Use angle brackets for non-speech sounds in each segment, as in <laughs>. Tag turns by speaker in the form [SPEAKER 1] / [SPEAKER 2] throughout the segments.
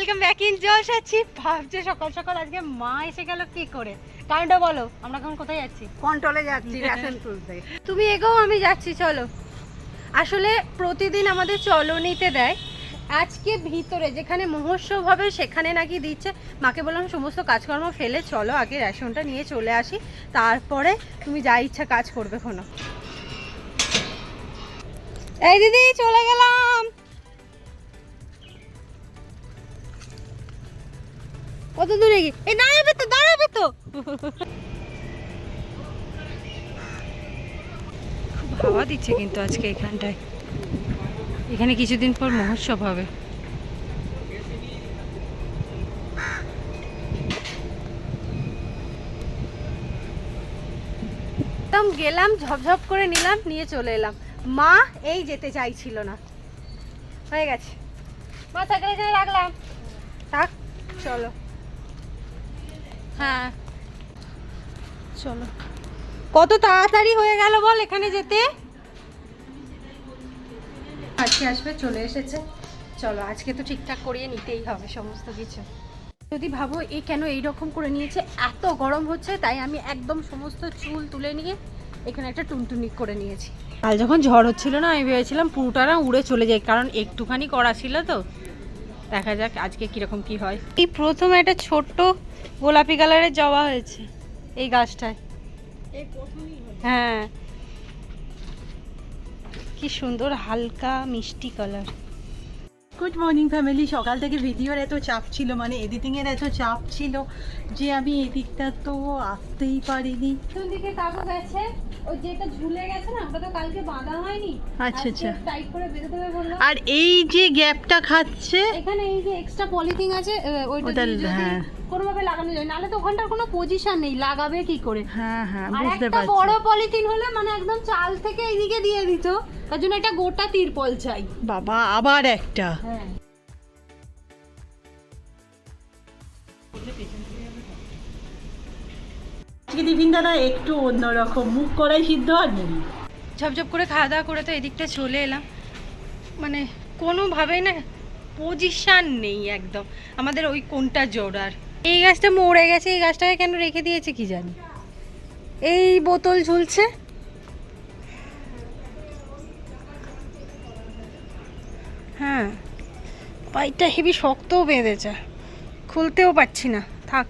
[SPEAKER 1] Welcome back in জলসাচ্ছি ভাবছে সকাল সকাল আজকে মা এসে গেল কি করে? কারণটা বলো আমরা এখন কোথায় যাচ্ছি?
[SPEAKER 2] কন্ট্রোলে যাচ্ছি রেশন তুলতে।
[SPEAKER 1] তুমি এগোও আমি যাচ্ছি চলো। আসলে প্রতিদিন আমাদের চলনিতে দেয়। আজকে ভিতরে যেখানে মহোৎসব হবে সেখানে নাকি দিচ্ছে। মাকে বললাম সমস্ত কাজকর্ম ফেলে চলো আগে রেশনটা নিয়ে চলে আসি। তারপরে তুমি যা ইচ্ছা কাজ করবে কোনো এই দিদি চলে গেলাম। কত দূরে গিয়ে? এই দাঁড়াবে তো দাঁড়াবে তো। খুব হাওয়া দিচ্ছে কিন্তু আজকে এখানটায়। এখানে কিছুদিন পর মহোৎসব হবে। একদম গেলাম ঝপঝপ করে নিলাম নিয়ে চলে এলাম। মা এই যেতে চাইছিল না। হয়ে গেছে। মা থাকলে রাখলাম। থাক চলো। হ্যাঁ। চলো। কত তাড়াতাড়ি হয়ে গেল বল এখানে যেতে? আজকে আসবে, চলে এসেছে। চলো, আজকে তো ঠিকঠাক করিয়ে নিতেই হবে সমস্ত কিছু। যদি ভাবো এ কেন এই রকম করে নিয়েছে, এত গরম হচ্ছে, তাই আমি একদম সমস্ত চুল তুলে নিয়ে এখানে একটা টুনটুনি করে নিয়েছি। কাল যখন ঝড় হচ্ছিল না, আমি ভেবেছিলাম পুরোটা না উড়ে চলে যায়, কারণ একটুখানি করা ছিল তো। দেখা যাক আজকে কীরকম কি হয়। এই প্রথম একটা ছোট্ট গোলাপি কালারের জবা হয়েছে এই গাছটায়। হ্যাঁ। কি সুন্দর হালকা মিষ্টি কালার।
[SPEAKER 2] গুড মর্নিং ফ্যামিলি সকাল থেকে ভিডিওর এত চাপ ছিল মানে এডিটিংয়ের এত চাপ ছিল যে আমি এদিকটা তো আসতেই পারিনি।
[SPEAKER 1] কোন দিকে কাগজ আছে ওই যেটা ঝুলে গেছে না ওটা তো কালকে বাঁধা হয়নি।
[SPEAKER 2] আচ্ছা, আচ্ছা।
[SPEAKER 1] টাইট করে বেঁধে দেবে বললাম
[SPEAKER 2] আর এই যে গ্যাপটা খাচ্ছে
[SPEAKER 1] এখানে এই যে এক্সট্রা পলিথিন আছে ওইটা
[SPEAKER 2] হ্যাঁ।
[SPEAKER 1] কোনোভাবে লাগানো যায় নাহলে তো ওখানটার কোনো পজিশন নেই লাগাবে কি করে?
[SPEAKER 2] হ্যাঁ হ্যাঁ বুঝতে
[SPEAKER 1] একটা
[SPEAKER 2] পারছি।
[SPEAKER 1] বড় পলিথিন হলে মানে একদম চাল থেকে এইদিকে দিয়ে দিত তার জন্য একটা গোটা তিরপল চাই।
[SPEAKER 2] বাবা আবার একটা।
[SPEAKER 1] হ্যাঁ।
[SPEAKER 2] আজকে টিফিনটা না একটু অন্যরকম মুখ করাই সিদ্ধ আর মুড়ি
[SPEAKER 1] ঝপঝপ করে খাওয়া দাওয়া করে তো এদিকটা চলে এলাম। মানে কোনোভাবেই না পজিশান নেই একদম। আমাদের ওই কোনটা জোড়ার এই গাছটা মরে গেছে এই গাছটাকে কেন রেখে দিয়েছে কি জানি? এই বোতল ঝুলছে। হ্যাঁ পাইপটা হেভি শক্তও বেঁধেছে। খুলতেও পারছি না থাক।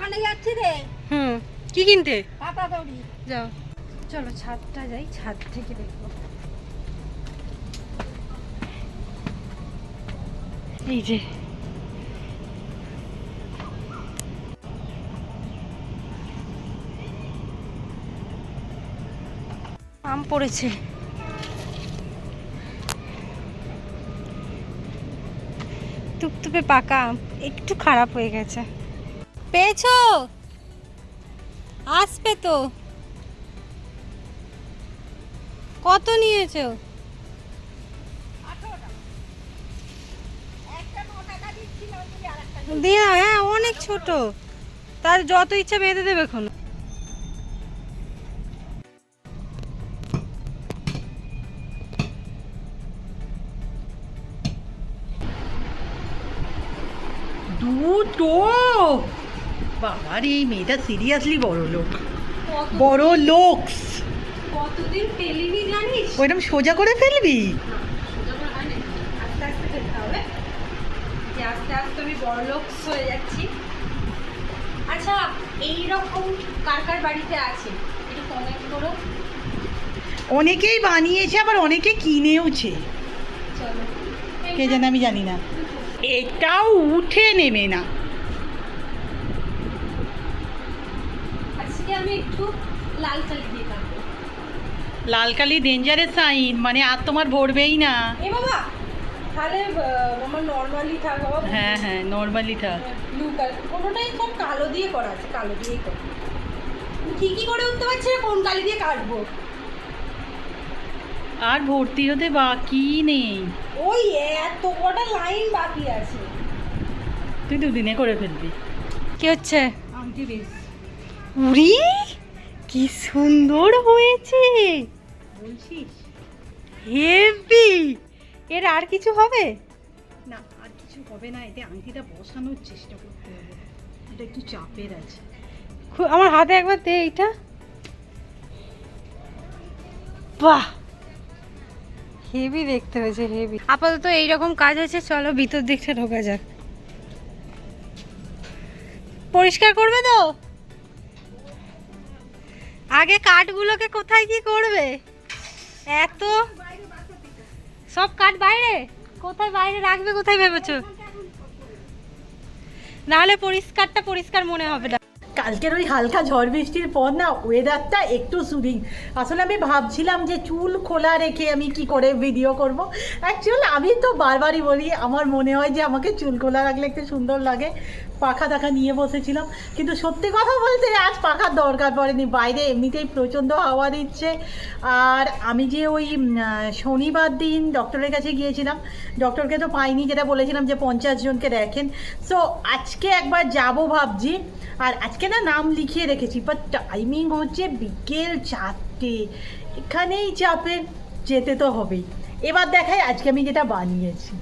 [SPEAKER 2] মানে যাচ্ছি রে।
[SPEAKER 1] হুম। কি কিনতে?
[SPEAKER 2] পাতা দড়ি
[SPEAKER 1] যাও। চলো ছাদটা যাই ছাদ থেকে দেখব। এই যে। আম পড়েছে। টুপটুপে পাকা আম একটু খারাপ হয়ে গেছে। পেয়েছ? আসবে তো। কত নিয়েছো? দিয়ে হ্যাঁ অনেক ছোট। তার যত ইচ্ছা বেঁধে দেবে এখন।
[SPEAKER 2] দুটো বাবার এই মেয়েটা সিরিয়াসলি বড় লোক। বড় লোকস।
[SPEAKER 1] কতদিন ফেলিনি জানিস?
[SPEAKER 2] ওইরকম সোজা করে ফেলবি?
[SPEAKER 1] আস্তে আস্তে খেতে হবে। আস্তে আস্তে আমি হয়ে যাচ্ছি। আচ্ছা এই রকম কার কার বাড়িতে আছে? একটু কমেন্ট করো।
[SPEAKER 2] অনেকেই বানিয়েছে আবার অনেকে কিনেওছে। কে জানে আমি জানি না। এটাও উঠে নেমে না
[SPEAKER 1] আজকে আমি একটু লাল কালি দিয়ে কাটবো।
[SPEAKER 2] লাল কালি ডেঞ্জারের সাইন মানে আর তোমার ভরবেই না।
[SPEAKER 1] এ বাবা তাহলে আমার নর্মালি থাক বাবা।
[SPEAKER 2] হ্যাঁ হ্যাঁ নর্মালি থাক।
[SPEAKER 1] ব্লু কালার কোনোটাই সব কালো দিয়ে করা আছে কালো দিয়েই করা ঠিকই করে উঠতে পারছি না কোন কালি দিয়ে কাটবো?
[SPEAKER 2] আর ভর্তি হতে বাকি নেই।
[SPEAKER 1] ওই এত কটা লাইন বাকি আছে।
[SPEAKER 2] তুই দুদিনে করে ফেলবি।
[SPEAKER 1] কি হচ্ছে?
[SPEAKER 2] আমটি বেশ
[SPEAKER 1] উড়ি কি সুন্দর হয়েছে।
[SPEAKER 2] বলছিস?
[SPEAKER 1] হেভি এর আর কিছু হবে?
[SPEAKER 2] না আর কিছু হবে না এতে আংটিটা বসানোর চেষ্টা করতে হবে। এটা একটু চাপের আছে।
[SPEAKER 1] খু- আমার হাতে একবার দে এইটা। বাহ! হেভি দেখতে হয়েছে হেভি আপাতত এইরকম কাজ আছে চলো ভিতর দিকটা ঢোকা যাক। পরিষ্কার করবে তো? আগে কাঠগুলোকে কোথায় কি করবে? এত সব কাঠ বাইরে? কোথায় বাইরে রাখবে, কোথায় ভেবেছো? নাহলে পরিষ্কারটা পরিষ্কার মনে হবে না।
[SPEAKER 2] কালকের ওই হালকা ঝড় বৃষ্টির পর না ওয়েদারটা একটু সুদিং আসলে আমি ভাবছিলাম যে চুল খোলা রেখে আমি কি করে ভিডিও করব। অ্যাকচুয়ালি আমি তো বারবারই বলি, আমার মনে হয় যে আমাকে চুল খোলা রাখলে একটু সুন্দর লাগে। পাখা টাখা নিয়ে বসেছিলাম। কিন্তু সত্যি কথা বলতে আজ পাখার দরকার পড়েনি। বাইরে এমনিতেই প্রচণ্ড হাওয়া দিচ্ছে। আর আমি যে ওই শনিবার দিন ডক্টরের কাছে গিয়েছিলাম। ডক্টরকে তো পাইনি, যেটা বলেছিলাম যে পঞ্চাশ জনকে দেখেন। সো আজকে একবার যাব ভাবছি। আর আজকে না নাম লিখিয়ে রেখেছি বাট টাইমিং হচ্ছে বিকেল চারটে। এখানেই চাপে যেতে তো হবেই। এবার দেখাই, আজকে আমি যেটা বানিয়েছি।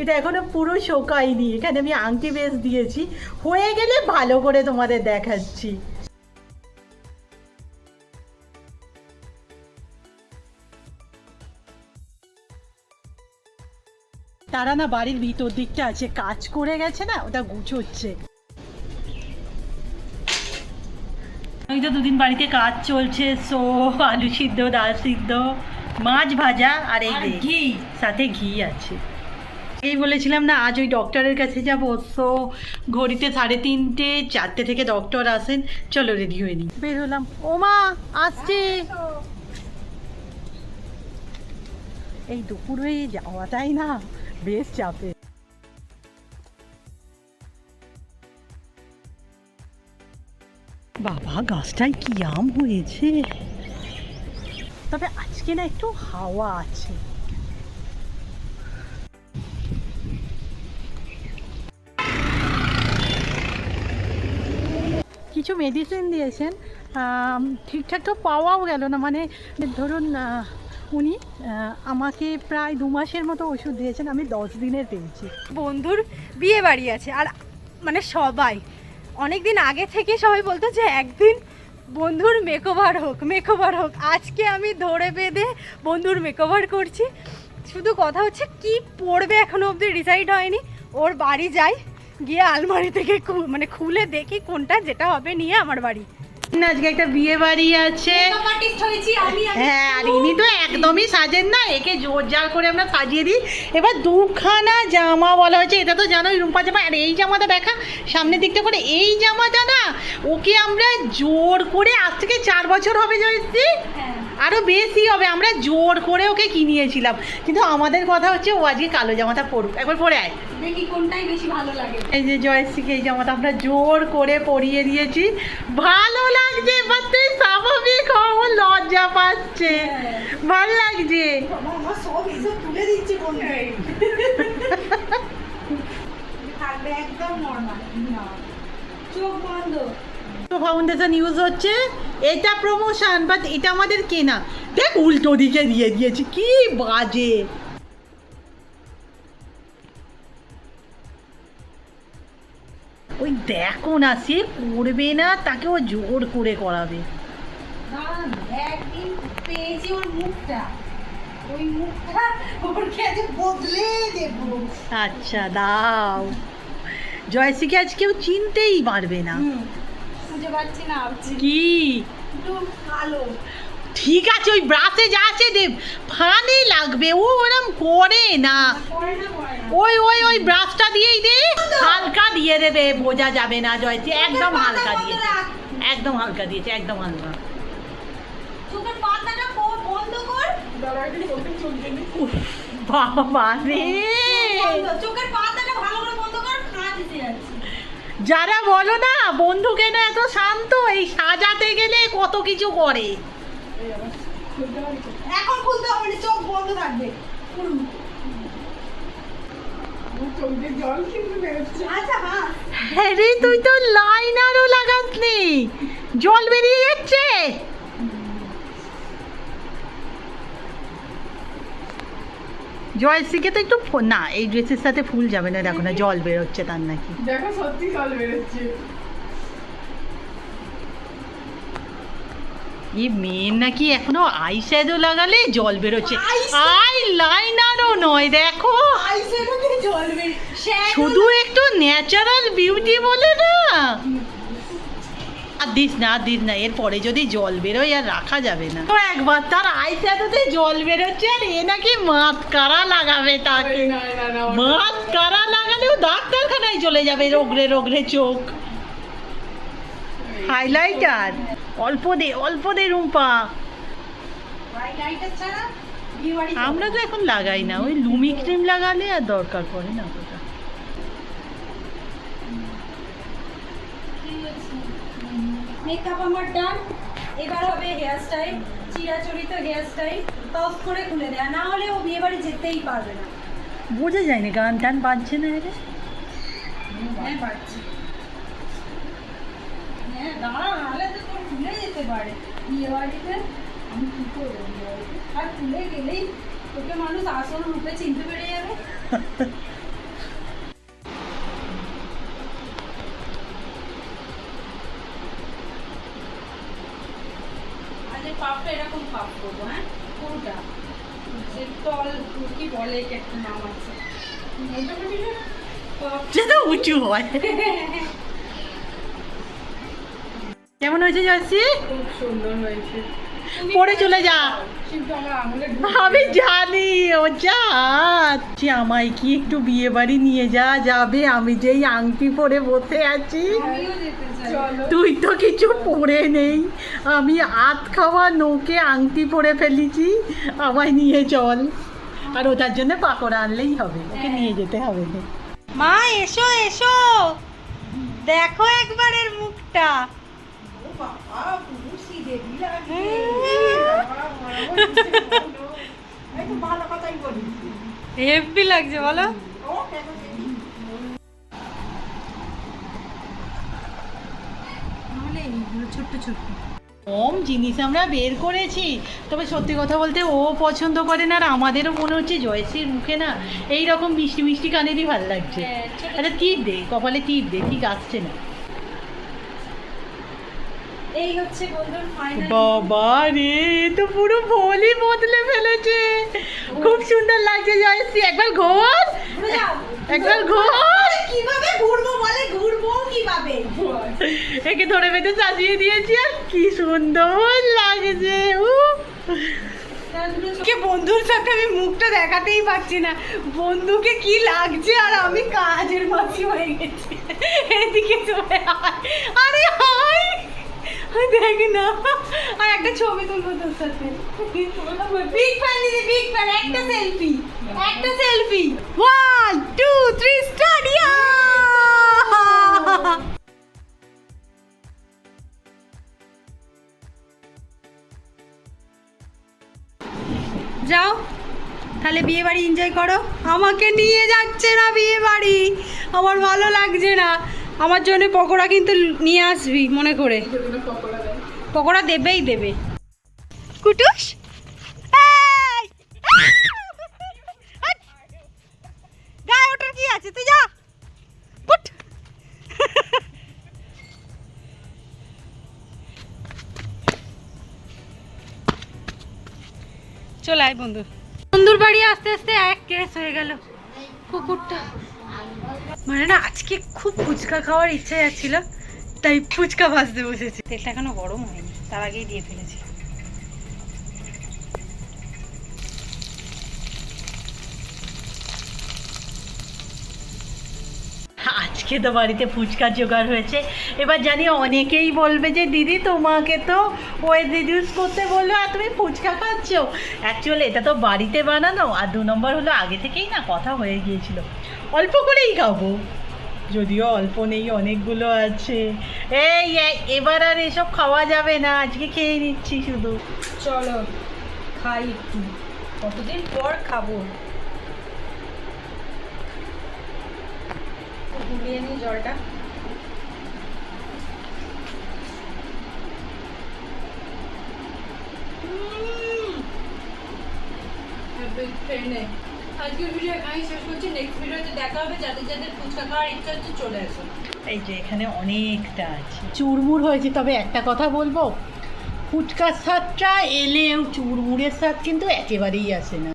[SPEAKER 2] এটা এখনও পুরো শোকায়নি। এখানে আমি আংটি বেশ দিয়েছি। হয়ে গেলে ভালো করে তোমাদের দেখাচ্ছি। তারা না বাড়ির ভিতর দিকটা আছে, কাজ করে গেছে না, ওটা গুছোচ্ছে। ওই তো দুদিন বাড়িতে কাজ চলছে সো আলু সিদ্ধ ডাল সিদ্ধ মাছ ভাজা আর এই ঘি। সাথে ঘি আছে। এই বলেছিলাম না আজ ওই ডক্টরের কাছে যাব সো ঘড়িতে সাড়ে তিনটে চারটে থেকে ডক্টর আসেন। চলো রেডি হয়ে নিই। বের হলাম। ওমা আসছে। এই দুপুরে যাওয়াটাই না বেশ চাপে বাবা, গাছটায় কি আম হয়েছে? তবে আজকে না একটু হাওয়া আছে। কিছু মেডিসিন দিয়েছেন। ঠিকঠাক তো পাওয়াও গেল না। মানে ধরুন উনি আমাকে প্রায় দু মাসের মতো ওষুধ দিয়েছেন, আমি দশ দিনের পেয়েছি।
[SPEAKER 1] বন্ধুর বিয়ে বাড়ি আছে, আর মানে সবাই অনেক দিন আগে থেকে সবাই বলতো যে একদিন বন্ধুর মেকওভার হোক মেকওভার হোক। আজকে আমি ধরে বেঁধে বন্ধুর মেকওভার করছি। শুধু কথা হচ্ছে কি পড়বে এখনও অবধি ডিসাইড হয়নি। ওর বাড়ি যাই, গিয়ে আলমারি থেকে মানে খুলে দেখি কোনটা যেটা হবে নিয়ে আমার বাড়ি।
[SPEAKER 2] আজকে একটা বিয়ে বাড়ি আছে। হ্যাঁ আর ইনি তো একদমই সাজেন না একে জোর জাল করে আমরা সাজিয়ে দিই। এবার দুখানা জামা বলা হয়েছে এটা তো জানোই রুম্পা জামা আর এই জামাটা দেখা সামনের দিকটা করে এই জামাটা না ওকে আমরা জোর করে আজ থেকে চার বছর হবে জয়শ্রী আরও বেশি হবে আমরা জোর করে ওকে কিনিয়েছিলাম। কিন্তু আমাদের কথা হচ্ছে ও আজকে কালো জামাটা পরুক। একবার পরে আয়।
[SPEAKER 1] দেখি কোনটাই বেশি ভালো লাগে।
[SPEAKER 2] এই যে জয়শ্রীকে এই জামাটা আমরা জোর করে পরিয়ে দিয়েছি। ভালো লাগছে এবার তুই স্বাভাবিক হও লজ্জা পাচ্ছে। ভালো লাগছে। <laughs>
[SPEAKER 1] থাকবে একদম নর্মাল চোখ বন্ধ।
[SPEAKER 2] ফাউন্ডেশন ইউজ হচ্ছে এটা প্রমোশন বাট এটা আমাদের কেনা। দেখ উল্টো দিকে দিয়ে দিয়েছি কি বাজে। ওই দেখো না সে করবে না তাকে ও জোর করে করাবে।
[SPEAKER 1] একদিন পেয়েছি ওর মুখটা। ওই মুখটা ওর কাছে বদলে দেবো।
[SPEAKER 2] আচ্ছা দাও। জয়শ্রীকে আজ কেউ চিনতেই পারবে না। কি? ঠিক আছে ওই ব্রাশে যা আছে দেব ফানে লাগবে। ও ওরম করে না। ওই ওই ওই ব্রাশটা দিয়েই দে। হালকা দিয়ে দেবে বোঝা যাবে না জয়শ্রী। একদম হালকা দিয়েছে। একদম হালকা দিয়েছে একদম হালকা। বাবা রে।
[SPEAKER 1] চোখের পাতাটা ভালো করে বন্ধ কর কাজ এসে যাচ্ছে
[SPEAKER 2] যারা বলো না বন্ধুকে না এত শান্ত এই সাজাতে গেলে কত কিছু করে।
[SPEAKER 1] এখন খুলতে হবে না চোখ বন্ধ থাকবে। আচ্ছা হ্যাঁ।
[SPEAKER 2] হ্যাঁ তুই তো লাইনারও লাগাসনি জল বেরিয়ে যাচ্ছে। জয়শ্রীকে তো একটু না এই ড্রেসের সাথে ফুল যাবে না দেখো না জল বেরোচ্ছে তার নাকি।
[SPEAKER 3] দেখো সত্যি জল বেরোচ্ছে।
[SPEAKER 2] এই মেয়ের নাকি এখনও আই শ্যাডো লাগালে জল বেরোচ্ছে। আই লাইনারও নয় দেখো। শুধু একটু ন্যাচারাল বিউটি বলে না। আর দিস না আর দিস না এরপরে যদি জল বেরোয় আর রাখা যাবে না। তো একবার তার আই শ্যাডোতে জল বেরোচ্ছে আর এ নাকি মাস্কারা লাগাবে তাকে।
[SPEAKER 3] ওটা-
[SPEAKER 2] মাস্কারা লাগালেও ডাক্তারখানায় চলে যাবে রোগরে রোগরে চোখ। হাইলাইটার অল্প দে অল্প দে রুম্পা। আমরা তো এখন লাগাই না ওই লুমি ক্রিম লাগালে আর দরকার পড়ে না
[SPEAKER 1] মেকআপ আমার ডান এবার হবে হেয়ার স্টাইল চিরাচরিত হেয়ার স্টাইল টপ করে খুলে দেয়া না হলে ও বিয়ে বাড়ি যেতেই পারবে না।
[SPEAKER 2] বোঝা যায়নি গান টান বাজছে না রে
[SPEAKER 1] হ্যাঁ পারছি হ্যাঁ দাঁড়া নাহলে তো তোর খুলে যেতে পারে। বিয়ে বাড়িতে আমি কী করব বিয়ে বাড়িতে? আর খুলে গেলেই তোকে মানুষ আসল রূপে চিনতে পেরে যাবে। <laughs> করব হ্যাঁ? পুরোটা যে তল কি বলে একটা নাম আছে। মোটামুটি
[SPEAKER 2] যেটা উঁচু হয়। <laughs> কেমন হয়েছে জয়সি
[SPEAKER 3] খুব সুন্দর হয়েছে।
[SPEAKER 2] পরে চলে যা। আমি জানি ও যা। যে আমায় কি একটু বিয়ে বাড়ি নিয়ে যা যাবে? আমি যেই আংটি পরে বসে আছি।
[SPEAKER 1] আমিও যেতে চাই।
[SPEAKER 3] চলো।
[SPEAKER 2] তুই তো কিছু পরে নেই। আমি আত খাওয়া নৌকে আংটি পরে ফেলেছি। আমায় নিয়ে চল। আর ওটার জন্য পাকোড়া আনলেই হবে। ওকে নিয়ে যেতে হবে।
[SPEAKER 1] মা এসো এসো। দেখো একবার এর মুখটা হেভি লাগছে বলো। ছোট্ট ছোট্ট।
[SPEAKER 2] কম জিনিস আমরা বের করেছি। তবে সত্যি কথা বলতে ও পছন্দ করে না আর আমাদেরও মনে হচ্ছে জয়শ্রীর মুখে না এই রকম মিষ্টি মিষ্টি কানেরই ভালো লাগছে।
[SPEAKER 1] হ্যাঁ,
[SPEAKER 2] আচ্ছা টিপ দে কপালে টিপ দে ঠিক আসছে না।
[SPEAKER 1] এই হচ্ছে বন্ধুর ফাইনাল
[SPEAKER 2] বাবা রে তো পুরো বদলে ফেলেছে। খুব সুন্দর লাগছে জয়শ্রী। একবার ঘোর একবার ঘোর
[SPEAKER 1] কীভাবে ঘুরবো বলে? ঘুরবো কীভাবে?
[SPEAKER 2] একে ধরে বেঁধে সাজিয়ে দিয়েছি আর কি সুন্দর লাগছে।
[SPEAKER 1] কে বন্ধুর সাথে আমি মুখটা দেখাতেই পারছি না। বন্ধুকে কি লাগছে আর আমি কাজের মাসি হয়ে গেছি। এদিকে চলে আরে হাই না। আর একটা ছবি তুলবো তোর সাথে। বিগ ফ্যান দিদি বিগ ফ্যান একটা সেলফি একটা selfie one two three start যাও, তাহলে বিয়ে বাড়ি এনজয় করো। আমাকে নিয়ে যাচ্ছে না বিয়ে বাড়ি। আমার ভালো লাগছে না। আমার জন্য পকোড়া কিন্তু নিয়ে আসবি মনে করে।
[SPEAKER 3] পকোড়া
[SPEAKER 1] দেবেই দেবে। কুটুস? গায়ে ওটার কি আছে? তুই যা। পুট চলে আয় বন্ধু। বন্ধুর বাড়ি আস্তে আস্তে এক কেস হয়ে গেল। কুকুরটা। মানে না আজকে খুব ফুচকা খাওয়ার ইচ্ছে যাচ্ছিল তাই ফুচকা ভাজতে বসেছি। তেলটা এখনও গরম হয়নি তার আগেই দিয়ে ফেলেছি।
[SPEAKER 2] আজকে তো বাড়িতে ফুচকা জোগাড় হয়েছে। এবার জানি অনেকেই বলবে যে দিদি তোমাকে তো ওয়েট রিডিউস করতে বলল আর তুমি ফুচকা খাচ্ছ? অ্যাকচুয়ালি এটা তো বাড়িতে বানানো আর দু নম্বর হলো আগে থেকেই না কথা হয়ে গিয়েছিল। অল্প করেই খাব যদিও অল্প নেই, অনেকগুলো আছে। এই এবার আর এসব খাওয়া যাবে না, আজকে খেয়ে নিচ্ছি শুধু।
[SPEAKER 1] চলো, খাই একটু। কতদিন পর খাব? নিই জলটা।
[SPEAKER 3] ট্রেনে
[SPEAKER 1] আজকের ভিডিও এখানেই শেষ করছি। নেক্সট ভিডিওতে দেখা হবে। যাদের যাদের ফুচকা খাওয়ার ইচ্ছা হচ্ছে চলে আসুন
[SPEAKER 2] এই যে এখানে অনেকটা আছে। চুরমুর হয়েছে। তবে একটা কথা বলব, ফুচকার স্বাদটা এলেও চুরমুড়ের স্বাদ কিন্তু একেবারেই আসে না।